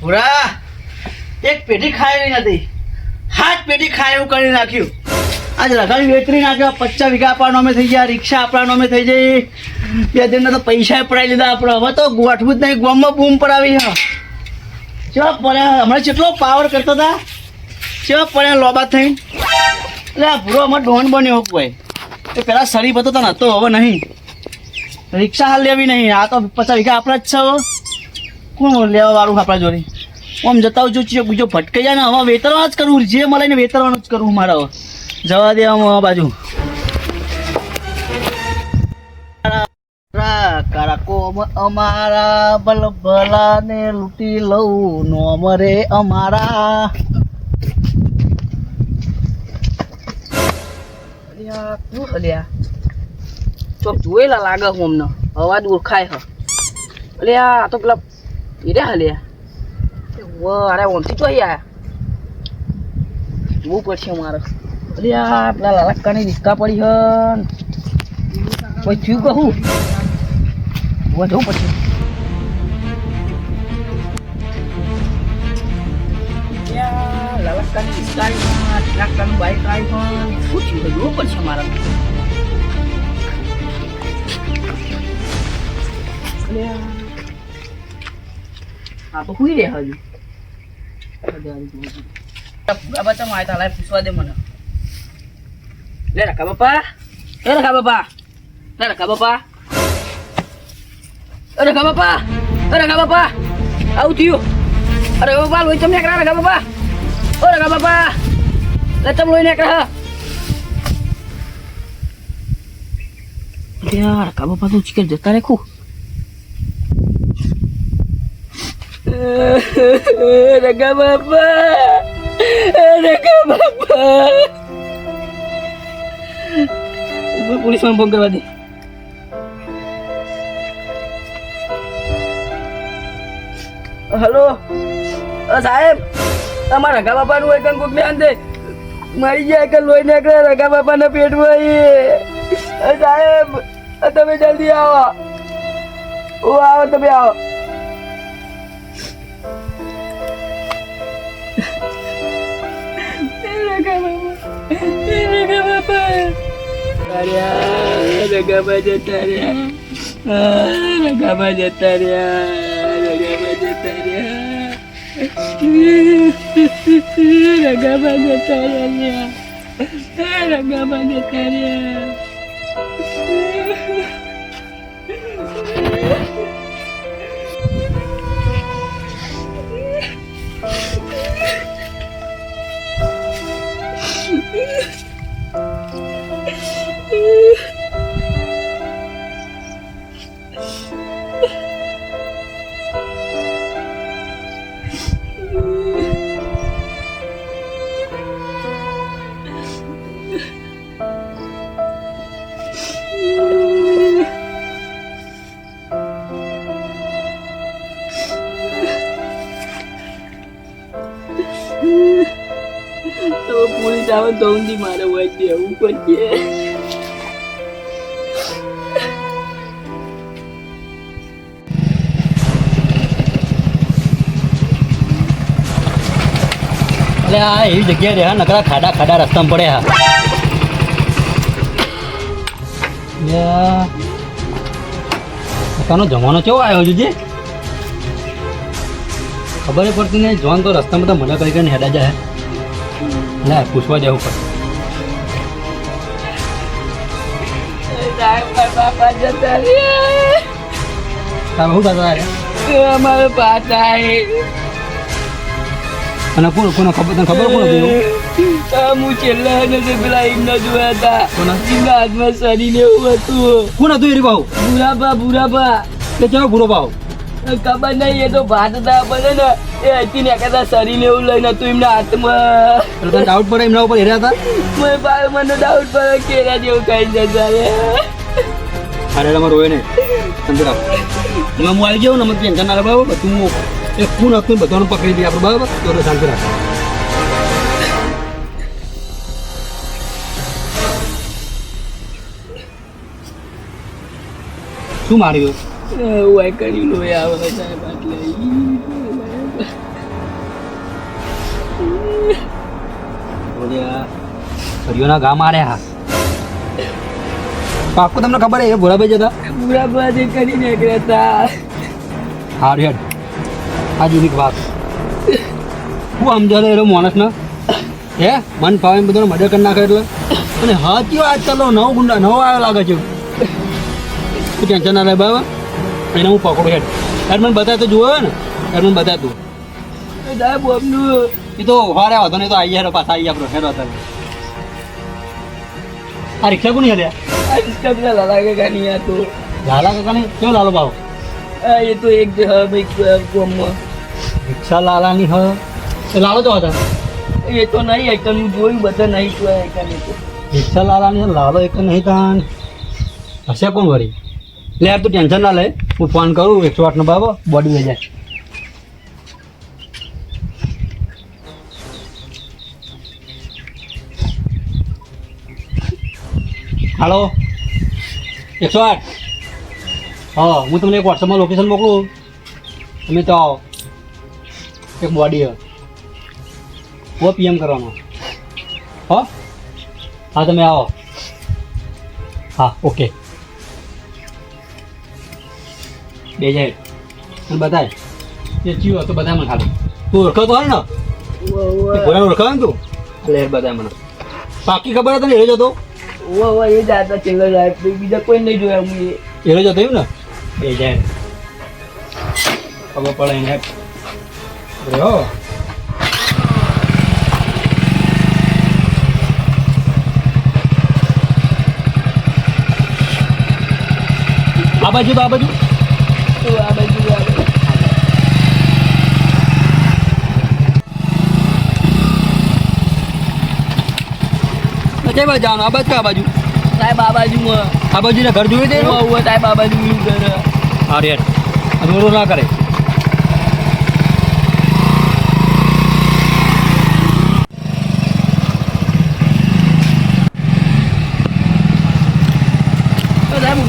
ભૂરા એક પેટી ખાઈ નથી. હાથ પેટી ખાય એવું કરી નાખ્યું. આજ રઘાવી વેતરી નાખ્યો, પચાસ વીઘા આપણા નામે થઈ ગયા, રિક્ષા આપણા નામે થઈ જઈ બે દિનના તો પૈસા પડાવી લીધા આપણે. હવે તો ગોઠવું જ નહીં, ગોમમાં બૂમ પડાવી હા ચેવા પડ્યા? હમણાં કેટલો પાવર કરતો હતા? ચેવા પડ્યા લોબા થઈ એટલે આ ભૂરો અમારે ડોન બન્યો કોઈ એ પેલા શરીફ હતો તો નતો, હવે નહીં. રિક્ષા હાલ લેવી નહીં. આ તો પચાસ વીઘા આપણા જ છે કોણ લેવા વાળું આપણા જોડે? આમ જતા આવજો ચિયો બીજો ભટકાઈ જાય ને હવે વેતરવા જ કરવું જે મળે ને વેતરવાનું જ કરવું મારે જવા દે આમ આ બાજુ. કારા કોમ અમારા બલબલા ને લૂંટી લઉં, નો અમરે. અમારા ચોક જોયેલા લાગે હું અમને, અવાજ ઓળખાય હ. આ તો પેલા એ હલ્યા. અરે ઓમથી તો આયા જોવું પડશે મારે અલ્યા પેલા લાલક્કાની રિસ્કા પડી હન. કોઈ થયું કહું વ જવું પડશે. અલ્યા, લાલક્કાની રિસ્કા આવી હન, ટ્રાક્ટરનું બાઈક આવી હન. શું થયું? જોવું પડશે મારે આ તો હુઈ રહ્યા હજુ. પૂરા બચ્ચા માં આવ્યા લાય પૂછવા દે મને લે રખા બાપા એ રખા બાપા લે રખા બાપા અરે રખા બાપા અરે રખા બાપા આવું થયું અરે બાપા લોહી ચમ નીકળ્યા રખા બાપા ઓ રખા બાપા લે ચમ લોહી નીકળ્યા ત્યાં રખા બાપા તો ચીકર જતા રેખું રગા બાપા રગા બાપા. પોલીસમાં ફોન કરવા દે. હલો સાહેબ તમારા રગા બાપાનું એક કોક ને અંદે મરી જાય કે લોહી નીકળે રગા બાપાના પેટમાં સાહેબ તમે જલ્દી આવો. ઓ આવો, તમે આવો. રગાબા જતા રહ્યા રગાબા જતા રહ્યા રગાબા જતા રહ્યા રગાબા જતા આવે તો ઊંધી મારે હોય દેવું પડશે એટલે આ એવી જગ્યાએ રહ્યા, નકરા ખાડા ખાડા રસ્તામાં પડે હા પોતાનો જમાનો કેવો આવ્યો છે ખબર પડતી નહીં જોન તો રસ્તામાં તો મને કઈ કઈ હેડા જાય. લે પૂછવા જવું પડે. તારે શું રહ્યા અમારો પાછા અને કોણ કોને ખબર તને ખબર કોણ હતું? હું છેલ્લા નથી પેલા એમના જોયા હતા કોના? એમના હાથમાં શરીને એવું હતું કોણ હતું એ ભાવ બુરાબા બુરાબા. તે કેવો બુરો ભાવ ખબર નહીં એ તો ભાત હતા બને ને. એ હતી ને કદા શરીર એવું લઈને તું એમના હાથમાં. ડાઉટ પડે એમના ઉપર હેર્યા હતા? મને બા- મને ડાઉટ પડે કેરા જેવું કઈ જતા રે અરે તમારે રોય ને સમજી રાખો. એમાં હું આવી જાઉં ને મને ટેન્શન ના બરાબર બધું એ ફૂન હતું બધાને પકડી દઈએ આપણે બરાબર? તો તો શાંતિ રાખો. શું માર્યું? એવું કરી લો આવે સાહેબ તમને ખબર એ ભોળાભાઈ જતા? ભોળાભાઈ કરી નીકળ્યા હતા. હાર હેડ. આ જુદી વાત. હું સમજાતો માણસ માણસને હે મન ફાવે બધાને મદદ કરી નાખે એટલે. અને હાથી ચાલો નવો ગુંડા નવો આવ્યો લાગે છે. ટેન્શન ના રહે બરાબર? એને હું પકડું હેડ. યાર મને બતાવતો તો જોયો ને. યાર મને બતાવતું સાહેબ બોમ્બનું એ તો વારે વાંધો નહીં તો આવી હેડો પાછા આવી આપણો હેડો અત્યારે આ રિક્ષા કોની હેડ્યા આ રિક્ષા પેલા લાલા કાકા નહીં આ તો. લાલા કાકાની? કેવો લાલો ભાવ? એ તો એક જ ભાઈ ગામમાં. રિક્ષા લાલાની હ. એ લાલો તો હતા? એ તો નહીં એકન હું જોયું બધા નહીં જોયા એક તો. રિક્ષા લાલાની લાલો એક નહીં તાન હશે કોણ વળી? લે યાર તું ટેન્શન ના લે. હું ફોન કરું એકસો આઠનો બાબો બોડી લઈ જાય. હાલો એકસો આઠ હા, હું તમને એક વોટ્સઅપમાં લોકેશન મોકલું. તમે તો આવો. એક બોડી હ પીએમ કરવાનો. હો? હા, તમે આવો. હા ઓકે બે જાય. અને બધાય. એ ચીયો તો બધા મને ખાલી. તું ઓળખો તો હોય ને એ ઘોડા ઓળખો ને તું? એટલે બધા મને. પાકી ખબર હતી ને એ જતો? ઓવા ઓવા એ જાય હતા છેલ્લે સાહેબ બીજા કોઈ નહીં જોયા હું એ. એરો જતો એમ ને? બે જાય. ખબર પડે એને. રહ્યો આ બાજુ આ બાજુ. આ બાજુ આ બાજુ. કઈ બાજુ જવાનું આ બાજુ આ બાજુ સાહેબ આ બાજુ આ બાજુ ને ઘર. જોયું તે સાહેબ આ બાજુ રોડો ના કરે.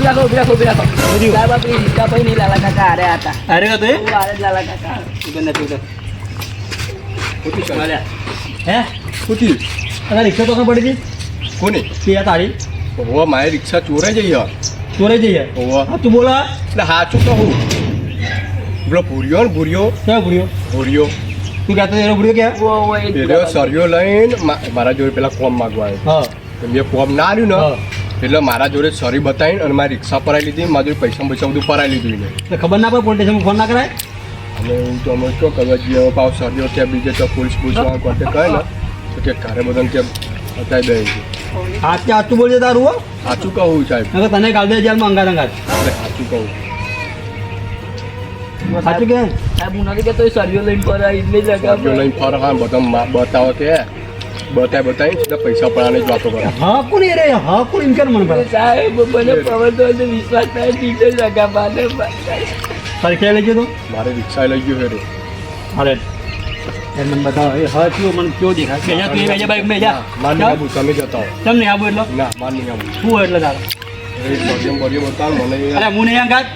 રાખો ઊભી રાખો ઊભી રાખો. સાહેબ આપણી રિક્ષા પછી નહીં લાલા કાકા હારે હતા. અરે તો એ? હારે જ લાલા કાકા ઉધર નથી ઉધર પૂછી ચાલ. ચાલ્યા હે? પૂછી અરે રિક્ષા તો ખબર પડી કોની? તે તારી. ઓવા મારી રિક્ષા ચોરાઈ જઈ યાર. ચોરે ઓવા તું બોલા. એટલે સાચું કહું પેલો ભૂર્યો ને ભૂર્યો? ક્યાં ભૂર્યો? ભૂર્યો. તું કહેતો એનો ભૂર્યો ક્યાં? ઓ ઓ એ જ પેલો સરિયો લઈને મારા જોડે પેલા કોમ માગવા આવ્યો. મેં કોમ ના આવ્યું ને એટલે મારા જોડે સરી બતાવીને અને મારી રિક્ષા પરાઈ લીધી મારા જોડે પૈસા પૈસા બધું પરાઈ લીધું એને ખબર ના પડે પોલીસ ફોન ના કરાય? અને હું તો અમે શું કરવા જઈએ પાછો સરિયો ત્યાં બીજે તો પોલીસ પૂછવા કોન્ટેક્ટ કરે ને તો કે ઘરે બધાને કે બતાવી દે છે. હાથ કે હાથ બોલજે તારું હો. સાચું કહું સાહેબ. તને કાલ દે જેલમાં અંગાત અંગાત. સાચું કહું. સાચું કે સાહેબ હું નથી કહેતો સરિયો લઈને પર એટલે જ સરિયો લઈને ફર હા બધા બતાવો કે બતાવી બતાય. સીધા પૈસા પડાની જ વાતો કરે. હા કોણ રે? હા કોણ એમ કે મને સાહેબ મને પવન તો વિશ્વાસ થાય ટીચર જગા બાને તારે ક્યાં લઈ ગયો તું? મારે રિક્ષા લઈ ગયો હેરો અરે એ મને બતાવો. એ હા કયો મને કયો દેખાય? કે તું એ બેજા બાઈક મેં જા માની નહીં તમે જતા હો તમને આવું એટલે? ના માની નહીં આવું શું એટલે તારે? એ બરિયો બરિયો બતાવ મને અરે હું નહીં અંગાત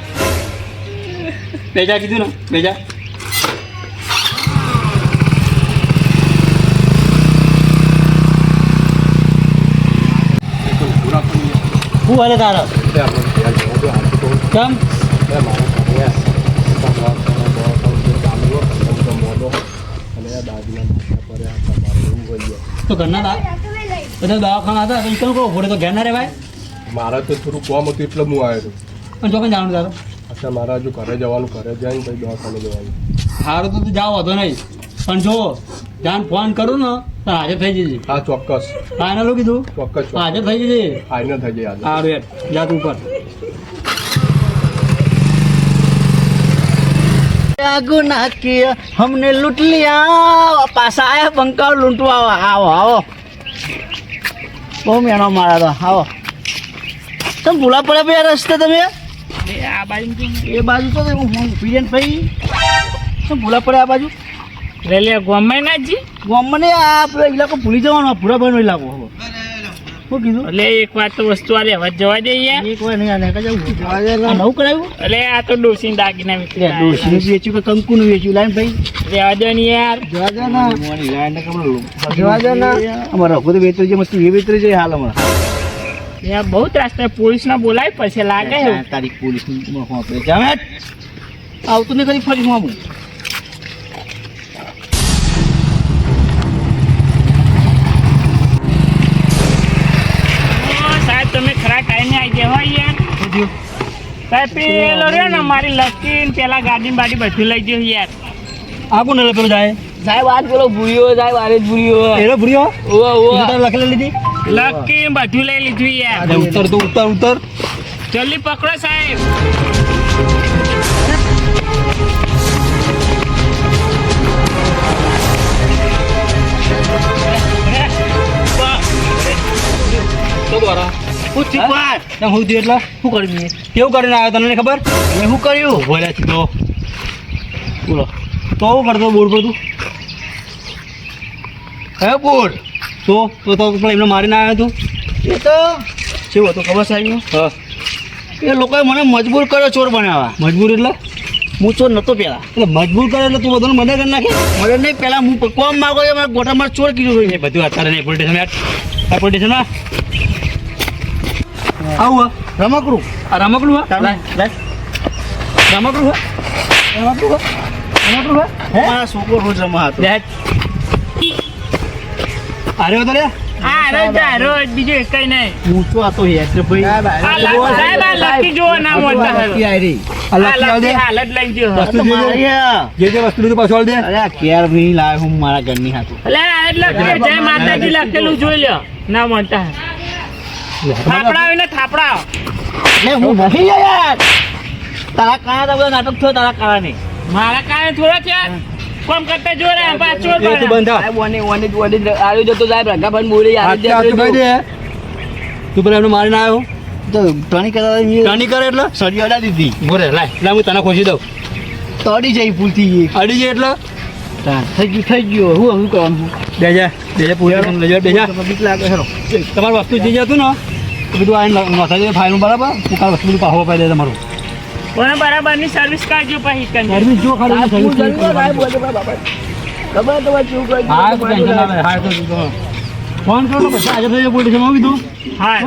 બેજા કીધું ને બેજા પૂરા પણ શું હાલે તારા એ આપણે ત્યાં જવું તો હાચું કહું કેમ એ મારા ઘરે ભગવાન તને બહુ કહું છું, ગામડો, ધંધો મોડો, અને આ દાદીના માથા પર આ તમારે એવું હોય છે. તો ઘરના દા બધા દવાખાના હતા તો કહો? ઘોડે તો ઘેર ના રહેવાય? મારે તો થોડું કોમ હતું એટલે હું આવ્યો હતો પણ ચોકન જાણું તારો. અત્યારે મારા હજુ ઘરે જવાનું ઘરે જાય ને પછી દવાખાને જવાનું. સારું તો તું જાઓ હતો નહીં. પણ જો જાન ફોન કરું ને આજે થઈ જશે. હા ચોક્કસ. ફાઇનલ કીધું? ચોક્કસ આજે થઈ જશે. ફાઇનલ થઈ જશે હા સારું યાર જાત ઉપર. ગુના કિયા હમને લૂંટ લિયા પાછા આયા બંકાવ લૂંટવા આવો. આવો બહુ મેણો મારા તો આવો. તમે ભૂલા પડ્યા ભાઈ રસ્તે તમે? એ બાજુ તો હું પીરિયન ભાઈ. તમે ભૂલા પડ્યા આ બાજુ? રેલિયા ગમે ના જી? ગામમાં આ પેલો ઇલાકો ભૂલી જવાનો ભૂરા ભાઈનો ઇલાકો શું કીધું? એટલે એક વાર તો વસ્તુ આ લેવા જવા દે યાર એક વાર નહીં આ લેકા નવું કરાવ્યું? એટલે આ તો ડોસીને દાગીના વેચ્યું કે કંકુનું વેચ્યું? લાઈન ભાઈ. રહેવા દે ને યાર. જવા દે ના. જવા દે ના. અમારા રઘુ તો વેતરી છે મસ્તી એ વેતરી છે હાલ હમણાં યાર બહુ ત્રાસ થાય. પોલીસ ના બોલાય પછી લાગે. તારીખ પોલીસ વાપરે જામે. આવતું નહીં કરી ફરી હું ઓ, સાહેબ તમે ખરા ટાઈમે આવી ગયા હોય યાર સાહેબ પેલો રહ્યો ને મારી ને પેલા ગાડી બાડી બધું લઈ ગયો યાર. આ કોણ પેલો જાય? સાહેબ આજ પેલો ભૂર્યો સાહેબ આરે જ ભૂર્યો એનો ભૂર્યો ઓવા તારે લખેલી લીધી? લકી બધું લઈ લીધું યાર. ઉતર તો ઉતર ઉતર. જલ્દી પકડો સાહેબ. તો દ્વારા હું? હું થયું એટલે શું કર્યું મેં? કેવું કરીને આવ્યો તને ખબર? મેં શું કર્યું? બોલ્યા સીધો. બોલો. તો શું કરતો બોર્ડ પર તું બોર્ડ તો તો તો પણ એમને મારીને આવ્યો તું? એ તો કેવું હતું ખબર સાહેબ હા. એ લોકોએ મને મજબૂર કર્યો ચોર બનાવવા. મજબૂર એટલે? હું ચોર નતો પેલા એટલે મજબૂર કરે એટલે તું બધાને મદદ કરી નાખે? મને નહીં પેલા હું કોમ માંગો મારા ગોટામાં ચોર કીધું બધું અત્યારે નહીં પોલીસ આવું હા. રમકડું. આ રમકડું હા. લાય, લાય. રમકડું હા. રમકડું હા. રમકડું હા. મારા છોકરો રોજ રમા હતો લે. અરે હા રોજ રોજ. બીજું એક કઈ નહીં. હું તો ભાઈ. લકી ના મોટા હાલત લઈ. જે જે વસ્તુ લીધું પાછું દે. અરે કેર નહીં લાવ્યો હું મારા ઘરની હાથું એટલે જય માતાજી લખેલું જોઈ લ્યો. ના મોટા થાપડા હોય થાપડા લે હું નહીં યાર. તારા કાળા તો બધા નાટક થયો તારા કાળા નહીં મારા કારણે થોડા છે. કોમ કરતા જો રે પાછો એ તું બંધ સાહેબ ઓને ઓને જ ઓને જ જતો સાહેબ રંગાભાઈ બોલી ભાઈ દે. તું પેલા એમને મારીને આવ્યો તો ટણી કરતા કાની કરે એટલે? સડી અડા દીધી. બોરે લાય. લાય હું તને ખોસી દઉં. તડી જઈ ભૂલથી અડી જાય એટલે? થઈ ગયું થઈ ગયું. હું શું કરવાનું બેજા બેજા પૂરી લઈ જા. બેજા બીક લાગે હેરો તમારું વસ્તુ જે જતું ને બધું આવીને નોંધાઈ જાય ફાઇલમાં બરાબર? હું કાલ વસ્તુ બધું પાહો પાઈ દે તમારું. પણ બરાબરની સર્વિસ કાઢજો પછી સર્વિસ જો ખાલી સાહેબ સર્વિસ ખબર તમારે શું કહી હા તો ટેન્શન આવે હા તો ફોન કરો પછી આજે થઈ જાય પોલીસમાં કીધું? હા?